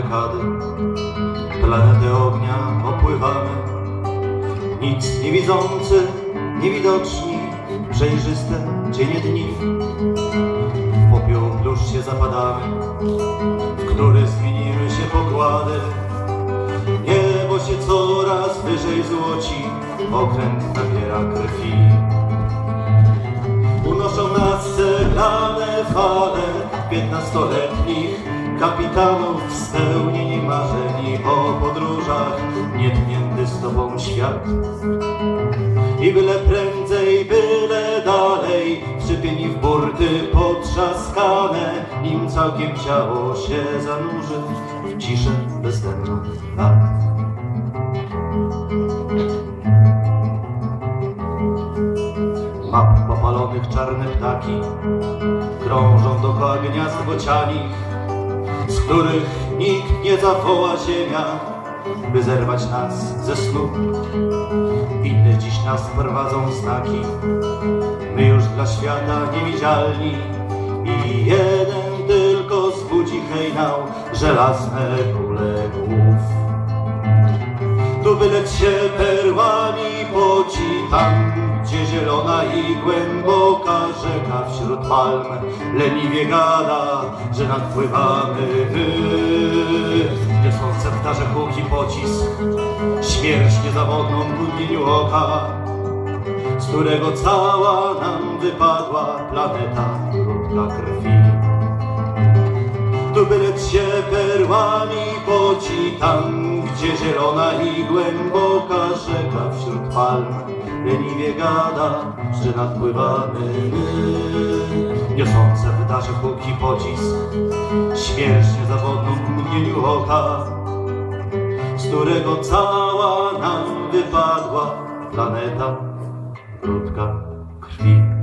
barykady. Planetę ognia opływamy. Nic nie widzący, niewidoczni Przejrzyste cienie dni. W popiół plusz się zapadamy W który zmienimy się pokłady. Niebo się coraz wyżej złoci Okręt nabiera krwi. Unoszą nas ceglane fale Piętnastoletnich kapitanów spełnieni marzeni o podróżach, nietknięty z tobą świat. I byle prędzej, byle dalej, wszypieni w burty potrzaskane, nim całkiem ciało się zanurzy w ciszę bezdenną lat. Map popalonych czarne ptaki krążą dookoła gniazd bocianich, z których nikt nie zawoła ziemia, by zerwać nas ze snu. Inne dziś nas prowadzą znaki, my już dla świata niewidzialni i jeden tylko zbudzi hejnał żelazne kule głów. Tu wyleć się perłami poci tam, gdzie zielona i głęboka rzeka wśród palm leniwie gada, że nadpływamy. Niosą ceptarze huk i pocisk, śmierć niezawodną w mgnieniu oka, z którego cała nam wypadła planeta krótka krwi. Tu bylec się perłami poci tam, gdzie zielona i głęboka rzeka wśród palm leniwie gada, że nadpływamy my. Niosące w darze huk i pocisk, śmierć niezawodną w mgnieniu oka, z którego cała nam wypadła planeta krótka krwi.